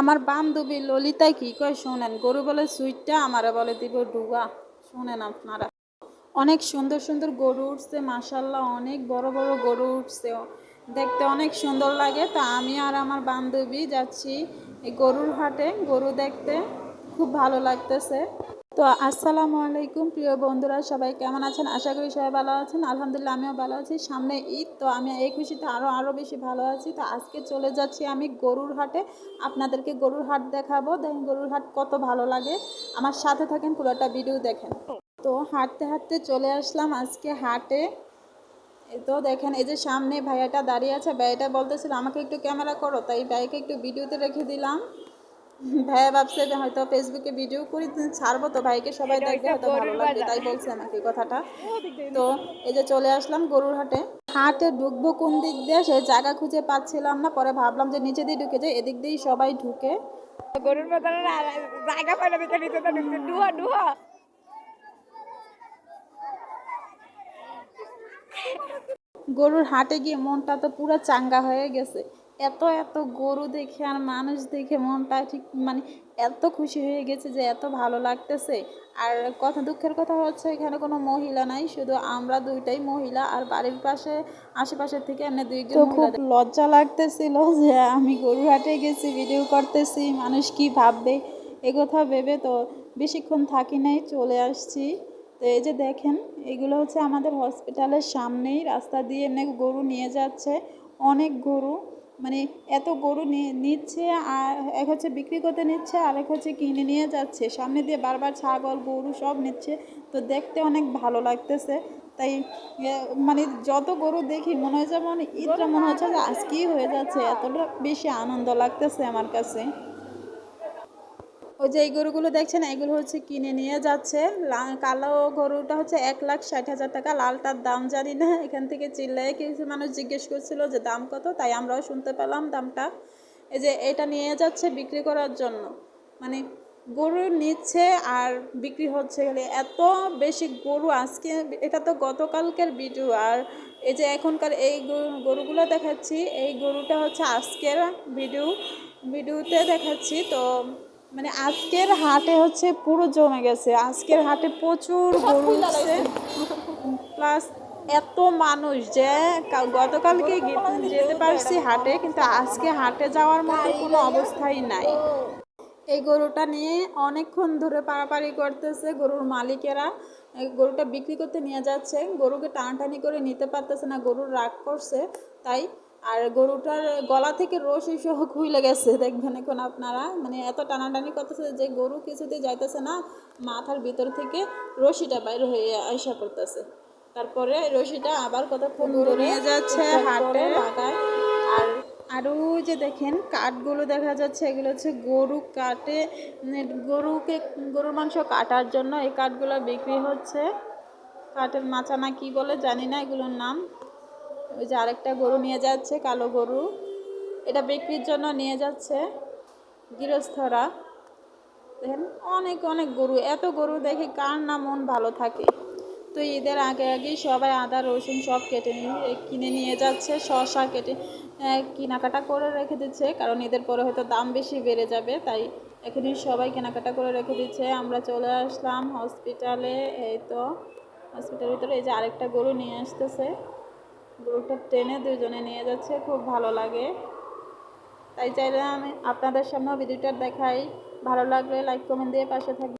আমার বান্ধবী ললিতা কি কয়, শোনেন, গরু বলে সুইটটা আমারে বলে দিব ডুবা শোনেন আপনারা। অনেক সুন্দর সুন্দর গরু উঠছে মাসাল্লাহ অনেক বড় বড় গরু উঠছে। দেখতে অনেক সুন্দর লাগে। তা আমি আর আমার বান্ধবী যাচ্ছি এই গরুর হাটে, গরু দেখতে। খুব ভালো লাগতেছে। তো আসসালামু আলাইকুম, প্রিয় বন্ধুরা, সবাই কেমন আছেন? আশা করি সবাই ভালো আছেন। আলহামদুলিল্লাহ, আমিও ভালো আছি। সামনে ঈদ, তো আমি এই খুশিতে আরও আরও বেশি ভালো আছি। তো আজকে চলে যাচ্ছি আমি গরুর হাটে। আপনাদেরকে গরুর হাট দেখাবো। দেখেন গরুর হাট কত ভালো লাগে। আমার সাথে থাকেন, পুরোটা ভিডিও দেখেন। তো হাঁটতে হাঁটতে চলে আসলাম আজকে হাটে। তো দেখেন, এই যে সামনে ভাইয়াটা দাঁড়িয়ে আছে। ভাইয়াটা বলতেছিল, আমাকে একটু ক্যামেরা করো। তাই ভাইকে একটু ভিডিওতে রেখে দিলাম। ভাইয়া ভাবছে যে হয়তো ফেসবুকে ভিডিও করি ছাড়বো তো ভাইকে সবাই দেখবে হয়তো ভালো লাগবে তাই বলছে আমাকে কথাটা। তো এই যে চলে আসলাম গরুর হাটে। হাটে ঢুকবো কোন দিক দিয়ে? সে জায়গা খুঁজে পাচ্ছিলাম না পরে ভাবলাম যে নিচে দিয়ে ঢুকে যাই এদিক দিয়েই সবাই ঢুকে। গরুর ভেতরে জায়গা পায় না দেখে তো ঢুকছে। ডুহা ডুহা গরুর হাটে গিয়ে মনটা তো পুরো চাঙ্গা হয়ে গেছে। এত এত গরু দেখে আর মানুষ দেখে মনটা ঠিক মানে এত খুশি হয়ে গেছে যে এত ভালো লাগতেছে। আর কথা দুঃখের কথা হচ্ছে এখানে কোনো মহিলা নাই শুধু আমরা দুইটাই মহিলা আর বাড়ির পাশে আশেপাশের থেকে এমনি দুইজন খুব লজ্জা লাগতেছিল যে আমি গরুর হাটে গেছি ভিডিও করতেছি মানুষ কি ভাববে? এ কথা ভেবে তো বেশিক্ষণ থাকি নাই চলে আসছি। তো এই যে দেখেন এগুলো হচ্ছে আমাদের হসপিটালের সামনেই রাস্তা দিয়ে এমনি গরু নিয়ে যাচ্ছে অনেক গরু। মানে এত গরু নিচ্ছে, আর এক হচ্ছে বিক্রি করতে নিচ্ছে, আর এক হচ্ছে কিনে নিয়ে যাচ্ছে। সামনে দিয়ে বারবার ছাগল, গরু সব নিচ্ছে। তো দেখতে অনেক ভালো লাগতেছে। তাই মানে যত গরু দেখি, মনে হয় যেমন ঈদটা মনে হচ্ছে যে আজকেই হয়ে যাচ্ছে। এতটা বেশি আনন্দ লাগতেছে আমার কাছে। ওই যে এই গরুগুলো দেখছেন, এগুলো হচ্ছে কিনে নিয়ে যাচ্ছে। কালো গরুটা হচ্ছে এক লাখ ষাট হাজার টাকা। লালটার দাম জানি না, এখান থেকে চিল্লায় কিছু মানুষ জিজ্ঞেস করছিল যে দাম কত, তাই আমরাও শুনতে পেলাম দামটা। এই যে এটা নিয়ে যাচ্ছে বিক্রি করার জন্য। মানে গরু নিচ্ছে আর বিক্রি হচ্ছে। গেলে এত বেশি গরু আজকে, এটা তো গতকালকের ভিডিও। আর এই যে এখনকার এই গরু- গরুগুলো দেখাচ্ছি, এই গরুটা হচ্ছে আজকের ভিডিও। ভিডিওতে দেখাচ্ছি, তো মানে আজকের হাটে হচ্ছে পুরো জমে গেছে। আজকের হাটে প্রচুর গরু উঠছে। প্লাস এত মানুষ যে গতকালকে যেতে পারছি হাটে কিন্তু আজকে হাটে যাওয়ার মতো কোনো অবস্থাই নাই। এই গরুটা নিয়ে অনেকক্ষণ ধরে পাড়াপাড়ি করতেছে গরুর মালিকেরা। গরুটা বিক্রি করতে নিয়ে যাচ্ছে। গরুকে টানাটানি করে নিতে পারতেছে না গরুর রাগ করছে। তাই আর গরুটার গলা থেকে রশি সহ খুইলে গেছে দেখবেন এখন আপনারা। মানে এত টানাটানি করতেছে যে গরু কিছুতে যাইতেছে না মাথার ভিতর থেকে রশিটা বাইরে হয়ে আশা করতেছে তারপরে রশিটা আবার কতক্ষণ ধরে নিয়ে যাচ্ছে হাটে। লাগায়। আর আরও যে দেখেন কাঠগুলো দেখা যাচ্ছে এগুলো হচ্ছে গরু কাটে মানে গরুকে গরুর মাংস কাটার জন্য এই কাঠগুলো বিক্রি হচ্ছে। কাঠের মাচা না কি বলে জানি না এগুলোর নাম। ওই যে আরেকটা গরু নিয়ে যাচ্ছে, কালো গরু। এটা বিক্রির জন্য নিয়ে যাচ্ছে গৃহস্থরা। দেখেন, অনেক অনেক গরু। এত গরু দেখে কার না মন ভালো থাকে। তো ঈদের আগে আগেই সবাই আদা, রসুন সব কেটে নিয়ে কিনে নিয়ে যাচ্ছে। শশা কেটে কেনাকাটা করে রেখে দিচ্ছে। কারণ ঈদের পরে হয়তো দাম বেশি বেড়ে যাবে, তাই এখানে সবাই কেনাকাটা করে রেখে দিচ্ছে। আমরা চলে আসলাম হসপিটালে। এই তো, হসপিটালের ভিতরে এই যে আরেকটা গরু নিয়ে আসতেছে। গরুটা টেনে দুজনে নিয়ে যাচ্ছে, খুব ভালো লাগে। তাই চাইলে আমি আপনাদের সামনেও ভিডিওটা দেখাই। ভালো লাগলে লাইক কমেন্ট দিয়ে পাশে থাকবে